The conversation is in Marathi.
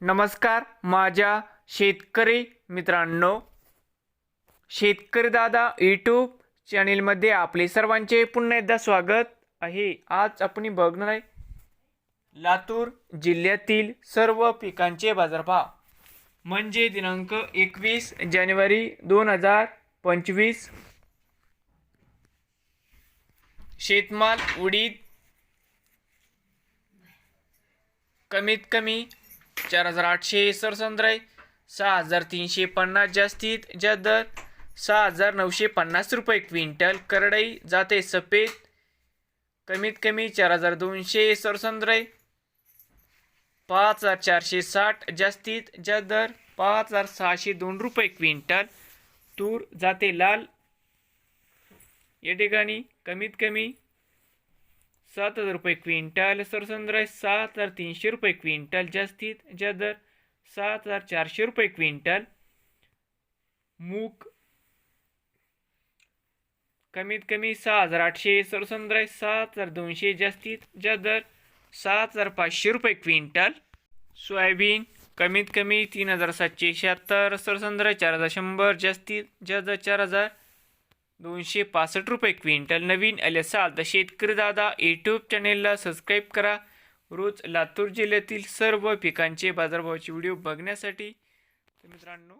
नमस्कार माझ्या शेतकरी मित्रांनो. शेतकरी दादा यूट्यूब चॅनेलमध्ये आपले सर्वांचे पुन्हा एकदा स्वागत आहे. आज आपण बघणार आहे लातूर जिल्ह्यातील सर्व पिकांचे बाजारभाव. म्हणजे दिनांक एकवीस जानेवारी दोन हजार पंचवीस. शेतमाल उडीद कमीत कमी चार हजार आठशे सरसंद्र सहा हजार तीनशे पन्नास जास्तीत जास्त दर सहा हजार नऊशे पन्नास रुपये क्विंटल करडई जाते सफेद कमीत कमी चार हजार दोनशे सरसंद्र पाच हजार चारशे साठ जास्तीत जास्त दर पाच हजार सहाशे दोन रुपये क्विंटल तूर जाते लाल या ठिकाणी कमीत कमी सात हजार रुपये क्विंटल सरसंद्र सात हजार तीनशे रुपये क्विंटल जास्तीत ज्या दर सात हजार चारशे रुपये क्विंटल मूग कमीत कमी सहा हजार आठशे सरसंद्र सात हजार दोनशे जास्तीत ज्या दर सात हजार पाचशे रुपये क्विंटल सोयाबीन कमीत कमी तीन हजार सातशे शहात्तर सरसंद्र चार हजार शंभर जास्तीत ज्या दर चार हजार दोनशे पासष्ट रुपये क्विंटल. नवीन आले असाल तर शेतकरी दादा यूट्यूब चॅनेलला सबस्क्राईब करा. रोज लातूर जिल्ह्यातील सर्व पिकांचे बाजारभावाचे व्हिडिओ बघण्यासाठी तर मित्रांनो